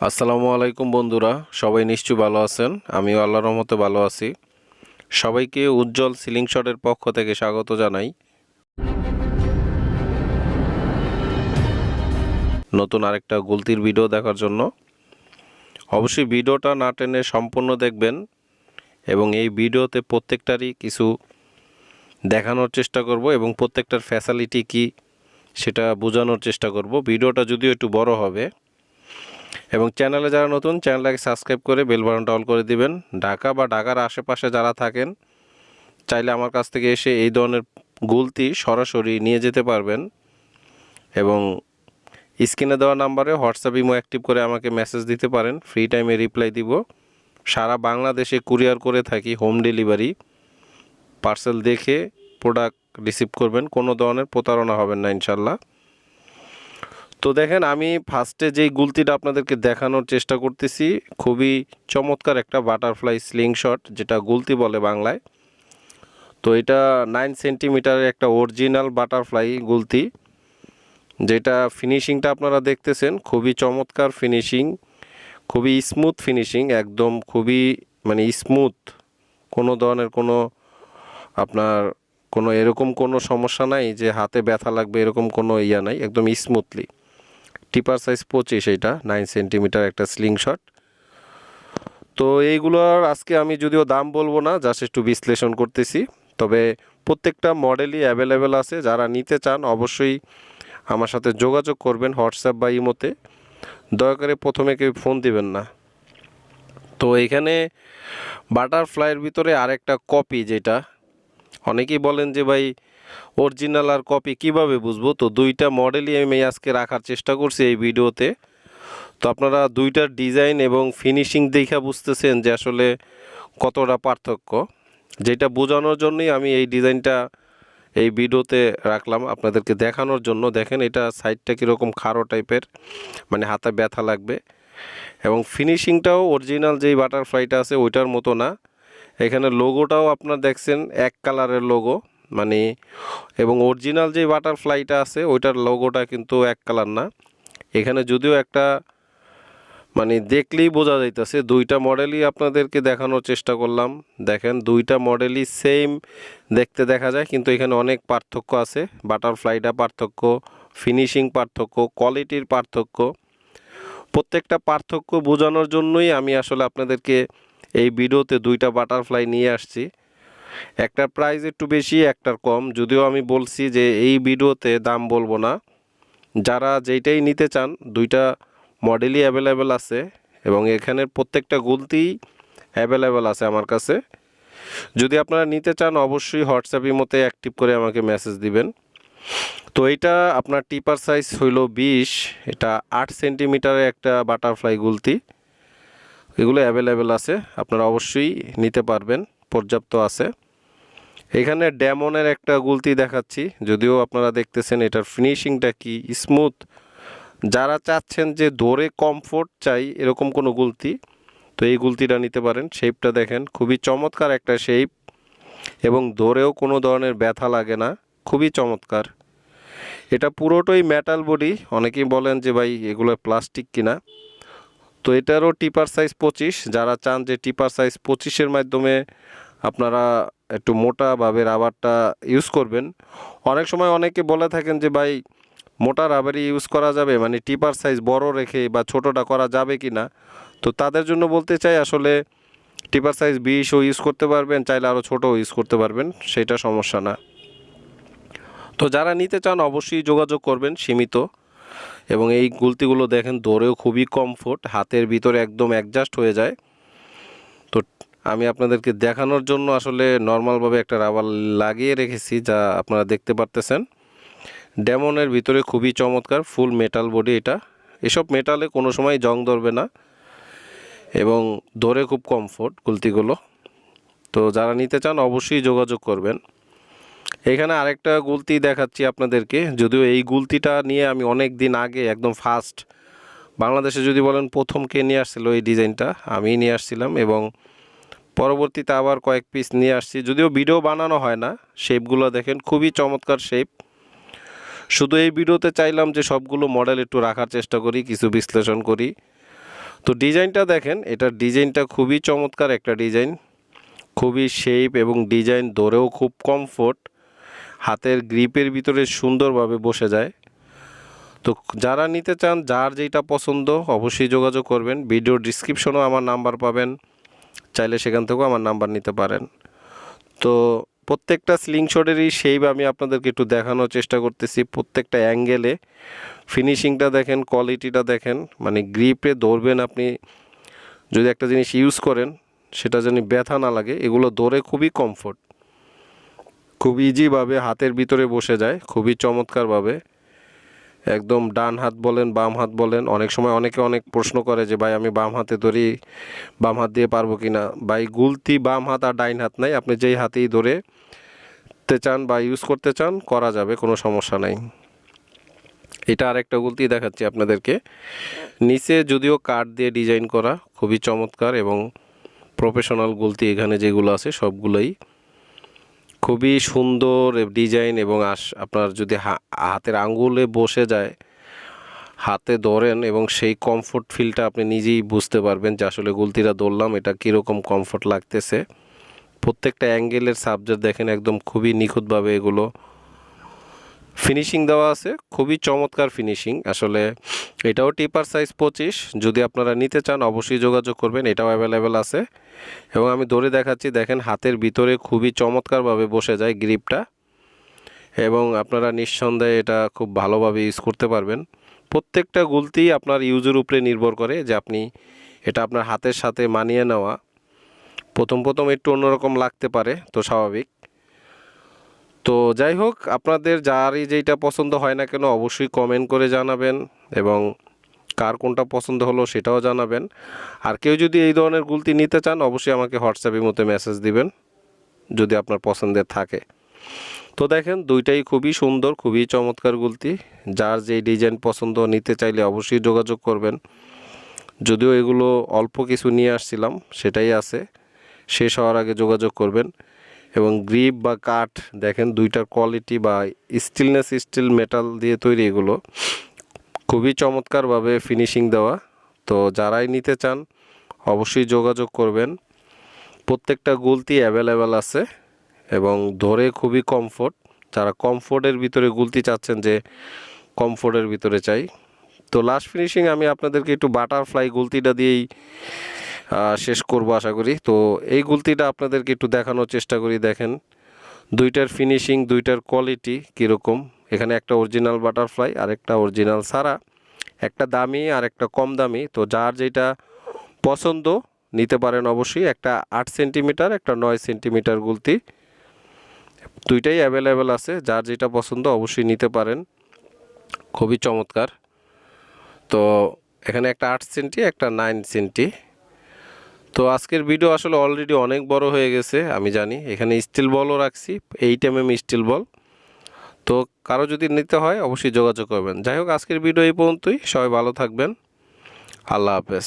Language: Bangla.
আসসালামু আলাইকুম বন্ধুরা, সবাই নিশ্চয়ই ভালো আছেন? আমিও আল্লাহর রহমতে ভালো আছি। সবাইকে উজ্জ্বল সিলিং শটের পক্ষ থেকে স্বাগত জানাই। নতুন আরেকটা গুলতির ভিডিও দেখার জন্য। অবশ্যই ভিডিওটা না টেনে সম্পূর্ণ দেখবেন এবং এই ভিডিওতে প্রত্যেকটারই কিছু দেখানোর চেষ্টা করব এবং প্রত্যেকটার ফ্যাসিলিটি কি সেটা বোঝানোর চেষ্টা করব। ভিডিওটা যদিও একটু বড় হবে এবং চ্যানেলে যারা নতুন, চ্যানেলটাকে সাবস্ক্রাইব করে বেল বাটনটা অল করে দিবেন। ঢাকা বা ঢাকার আশেপাশে যারা থাকেন, চাইলে আমার কাছ থেকে এসে এই ধরনের গুলতি সরাসরি নিয়ে যেতে পারবেন। এবং স্ক্রিনে দেওয়া নাম্বারে হোয়াটসঅ্যাপ ইমো অ্যাক্টিভ করে আমাকে মেসেজ দিতে পারেন। ফ্রি টাইমে রিপ্লাই দিব। সারা বাংলাদেশে কুরিয়ার করে থাকি হোম ডেলিভারি। পার্সেল দেখে প্রোডাক্ট রিসিভ করবেন। কোনো ধরনের প্রতারণা হবেন না, ইনশাল্লাহ। তো দেখেন, আমি ফার্স্টে যেই গুলতিটা আপনাদেরকে দেখানোর চেষ্টা করতেছি, খুবই চমৎকার একটা বাটারফ্লাই স্লিং শট যেটা গুলতি বলে বাংলায়। তো এটা নাইন সেন্টিমিটারের একটা অরিজিনাল বাটারফ্লাই গুলতি, যেটা ফিনিশিংটা আপনারা দেখতেছেন, খুবই চমৎকার ফিনিশিং খুবই স্মুথ ফিনিশিং একদম খুবই মানে স্মুথ কোনো ধরনের কোনো আপনার কোনো এরকম কোনো সমস্যা নাই যে হাতে ব্যথা লাগবে এরকম কোনো ইয়া নাই, একদম স্মুথলি টিপার সাইজ পঁচিশ এইটা নাইন সেন্টিমিটার একটা স্লিং শট তো এইগুলোর আজকে আমি যদিও দাম বলব না জাস্ট একটু বিশ্লেষণ করতেছি। তবে প্রত্যেকটা মডেলই অ্যাভেলেবেল আছে, যারা নিতে চান অবশ্যই আমার সাথে যোগাযোগ করবেন হোয়াটসঅ্যাপ বা ইমোতে। দয়া করে প্রথমে কেউ ফোন দিবেন না। তো এখানে বাটারফ্লাইয়ের ভিতরে আরেকটা কপি যেটা, অনেকেই বলেন যে ভাই অরিজিনাল আর কপি কীভাবে বুঝব? তো দুইটা মডেলই আমি আজকে রাখার চেষ্টা করছি এই ভিডিওতে তো আপনারা দুইটার ডিজাইন এবং ফিনিশিং দেখা বুঝতেছেন যে আসলে কতটা পার্থক্য। যেটা বোঝানোর জন্যই আমি এই ডিজাইনটা এই ভিডিওতে রাখলাম আপনাদেরকে দেখানোর জন্য। দেখেন এটা সাইডটা কীরকম খাড়ো টাইপের মানে হাতে ব্যথা লাগবে। এবং ফিনিশিংটাও অরিজিনাল যেই বাটারফ্লাইটা আছে ওইটার মতো না। এখানে লোগোটাও আপনার দেখছেন এক কালারের লোগো মানে এবং অরিজিনাল যে বাটারফ্লাইটা আছে, ওইটার লোগোটা কিন্তু এক কালার না। এখানে যদিও একটা মানে দেখলেই বোঝা যাইতেছে, দুইটা মডেলই আপনাদেরকে দেখানোর চেষ্টা করলাম। দেখেন, দুইটা মডেলই সেম দেখতে দেখা যায়, কিন্তু এখানে অনেক পার্থক্য আছে। বাটারফ্লাইটা পার্থক্য ফিনিশিং পার্থক্য কোয়ালিটির পার্থক্য। প্রত্যেকটা পার্থক্য বোঝানোর জন্যই আমি আসলে আপনাদেরকে এই ভিডিওতে দুইটা বাটারফ্লাই নিয়ে আসছি। একটা প্রাইস একটু বেশি, একটার কম। যদিও আমি বলছি যে এই ভিডিওতে দাম বলব না। যারা যেইটাই নিতে চান, দুইটা মডেলই অ্যাভেলেবেল আছে এবং এখানের প্রত্যেকটা গুলতিই অ্যাভেলেবেল আছে আমার কাছে। যদি আপনারা নিতে চান, অবশ্যই হোয়াটসঅ্যাপের মতে অ্যাক্টিভ করে আমাকে মেসেজ দিবেন। তো এইটা আপনার টিপার সাইজ হইল বিশ, এটা আট সেন্টিমিটারের একটা বাটারফ্লাই গুলতি। এগুলো অ্যাভেলেবেল আছে, আপনারা অবশ্যই নিতে পারবেন, পর্যাপ্ত আছে। এখানে ড্যামনের একটা গুলতি দেখাচ্ছি, যদিও আপনারা দেখতেছেন এটার ফিনিশিংটা কি স্মুথ। যারা চাচ্ছেন যে ধরে কমফোর্ট চাই এরকম কোনো গুলতি, তো এই গুলতিটা নিতে পারেন। শেপটা দেখেন, খুবই চমৎকার একটা শেপ এবং ধরেও কোনো ধরনের ব্যথা লাগে না, খুবই চমৎকার। এটা পুরোটাই মেটাল বডি অনেকেই বলেন যে ভাই এগুলো প্লাস্টিক কিনা। তো এটারও টিপার সাইজ পঁচিশ, যারা চান যে টিপার সাইজ পঁচিশের মাধ্যমে আপনারা একটু মোটাভাবে রাবারটা ইউজ করবেন। অনেক সময় অনেকে বলে থাকেন যে, ভাই, মোটা রাবারই ইউজ করা যাবে? মানে টিপার সাইজ বড় রেখে বা ছোটোটা করা যাবে কি না তো তাদের জন্য বলতে চাই, আসলে টিপার সাইজ বিশও ইউজ করতে পারবেন, চাইলে আরও ছোটো ইউজ করতে পারবেন, সেটা সমস্যা না। তো যারা নিতে চান, অবশ্যই যোগাযোগ করবেন সীমিত। এবং এই গুলতিগুলো দেখেন, দৌড়েও খুবই কমফোর্ট হাতের ভিতরে একদম অ্যাডজাস্ট হয়ে যায়। আমি আপনাদেরকে দেখানোর জন্য আসলে নর্মালভাবে একটা রাবার লাগিয়ে রেখেছি, যা আপনারা দেখতে পারতেছেন। ডেমনের ভিতরে খুবই চমৎকার, ফুল মেটাল বডি এটা। এসব মেটালে কোনো সময় জং ধরবে না এবং ধরে খুব কমফোর্ট গুলতিগুলো তো যারা নিতে চান অবশ্যই যোগাযোগ করবেন। এখানে আরেকটা গুলতি দেখাচ্ছি আপনাদেরকে। যদিও এই গুলতিটা নিয়ে আমি অনেক দিন আগে একদম ফার্স্ট বাংলাদেশে যদি বলেন প্রথম কে নিয়ে আসছিল এই ডিজাইনটা আমি নিয়ে আসছিলাম এবং পরবর্তীতে আবার কয়েক পিস নিয়ে আসছি। যদিও ভিডিও বানানো হয় না শেপগুলো দেখেন, খুবই চমৎকার শেপ শুধু এই ভিডিওতে চাইলাম যে সবগুলো মডেল একটু রাখার চেষ্টা করি, কিছু বিশ্লেষণ করি। তো ডিজাইনটা দেখেন এটার ডিজাইনটা খুবই চমৎকার একটা ডিজাইন। খুবই শেপ এবং ডিজাইন ধরেও খুব কমফোর্ট হাতের গ্রিপের ভিতরে সুন্দরভাবে বসে যায়। তো যারা নিতে চান, যার যেটা পছন্দ, অবশ্যই যোগাযোগ করবেন। ভিডিও ডিসক্রিপশনেও আমার নাম্বার পাবেন। চাইলে সেখান থেকেও আমার নাম্বার নিতে পারেন। তো প্রত্যেকটা স্লিংশটেরই শেপ আমি আপনাদেরকে একটু দেখানোর চেষ্টা করতেছি। প্রত্যেকটা অ্যাঙ্গেলে ফিনিশিংটা দেখেন কোয়ালিটিটা দেখেন মানে গ্রিপে ধরবেন আপনি। যদি একটা জিনিস ইউজ করেন, সেটা যেন ব্যথা না লাগে, এগুলো ধরে খুবই কমফোর্ট খুব ইজিভাবে হাতের ভিতরে বসে যায়, খুবই চমৎকারভাবে। একদম ডান হাত বলেন, বাম হাত বলেন, অনেক সময় অনেকে অনেক প্রশ্ন করে যে, ভাই, আমি বাম হাতে ধরি, বাম হাত দিয়ে পারব কি না ভাই, গুলতি বাম হাত আর ডাইন হাত নাই, আপনি যেই হাতেই ধরে তে চান বা ইউজ করতে চান, করা যাবে, কোনো সমস্যা নাই। এটা আরেকটা গুলতি দেখাচ্ছি আপনাদেরকে। নিচে যদিও কাঠ দিয়ে ডিজাইন করা, খুবই চমৎকার এবং প্রফেশনাল গুলতি এখানে যেগুলো আছে, সবগুলোই খুবই সুন্দর ডিজাইন এবং আস, আপনার যদি হাতের আঙ্গুলে বসে যায়, হাতে ধরেন এবং সেই কমফোর্ট ফিলটা আপনি নিজেই বুঝতে পারবেন যে আসলে গুলতিটা ধরলাম, এটা কীরকম কমফোর্ট লাগতেছে। প্রত্যেকটা অ্যাঙ্গেলের সাবজেক্ট দেখেন একদম খুবই নিখুঁতভাবে এগুলো ফিনিশিং দেওয়া আছে, খুবই চমৎকার ফিনিশিং আসলে এটাও টিপার সাইজ পঁচিশ, যদি আপনারা নিতে চান অবশ্যই যোগাযোগ করবেন, এটাও অ্যাভেলেবেল আছে। এবং আমি ধরে দেখাচ্ছি, দেখেন হাতের ভিতরে খুবই চমৎকারভাবে বসে যায় গ্রিপটা এবং আপনারা নিঃসন্দেহে এটা খুব ভালোভাবে ইউজ করতে পারবেন। প্রত্যেকটা গুলতি আপনার ইউজের উপরে নির্ভর করে যে আপনি এটা আপনার হাতের সাথে মানিয়ে নেওয়া। প্রথম প্রথম একটু অন্যরকম লাগতে পারে, তো স্বাভাবিক। তো যাই হোক, আপনাদের যারই যেইটা পছন্দ হয় না কেন অবশ্যই কমেন্ট করে জানাবেন এবং কার কোনটা পছন্দ হলো সেটাও জানাবেন। আর কেউ যদি এই ধরনের গুলতি নিতে চান, অবশ্যই আমাকে হোয়াটসঅ্যাপের মধ্যে মেসেজ দিবেন, যদি আপনার পছন্দের থাকে। তো দেখেন, দুইটাই খুবই সুন্দর, খুবই চমৎকার গুলতি। যার যেই ডিজাইন পছন্দ নিতে চাইলে অবশ্যই যোগাযোগ করবেন। যদিও এগুলো অল্প কিছু নিয়ে আসছিলাম, সেটাই আছে। শেষ হওয়ার আগে যোগাযোগ করবেন। এবং গ্রিপ বা কাঠ, দেখেন দুইটার কোয়ালিটি বা স্টিলনেস স্টিল মেটাল দিয়ে তৈরি এগুলো। খুবই চমৎকারভাবে ফিনিশিং দেওয়া। তো যারাই নিতে চান, অবশ্যই যোগাযোগ করবেন। প্রত্যেকটা গুলতি অ্যাভেলেবেল আছে এবং ধরে খুবই কমফোর্ট। যারা কমফোর্টের ভিতরে গুলতি চাচ্ছেন যে কমফোর্টের ভিতরে চাই। তো লাস্ট ফিনিশিং আমি আপনাদেরকে একটু বাটারফ্লাই গুলতিটা দিয়েই শেষ করব আশা করি। তো এই গুলতিটা আপনাদেরকে একটু দেখানোর চেষ্টা করি, দেখেন। দুইটার ফিনিশিং দুইটার কোয়ালিটি কীরকম। এখানে একটা অরিজিনাল বাটারফ্লাই আর একটা অরিজিনাল সারা। একটা দামি আর একটা কম দামি। তো যার যেটা পছন্দ, নিতে পারেন অবশ্যই। একটা আট সেন্টিমিটার একটা নয় সেন্টিমিটার গুলতি। দুইটাই অ্যাভেলেবেল আছে। যার যেটা পছন্দ অবশ্যই নিতে পারেন। খুবই চমৎকার। তো এখানে একটা আট সেন্টি একটা নাইন সেন্টি তো আজকের ভিডিও আসলে অলরেডি অনেক বড় হয়ে গেছে, আমি জানি। এখানে স্টিল বলও রাখছি eight M M steel ball তো কারও যদি নিতে হয়, অবশ্যই যোগাযোগ করবেন। যাই হোক, আজকের ভিডিও এই পর্যন্তই। সবাই ভালো থাকবেন। আল্লাহ হাফেজ।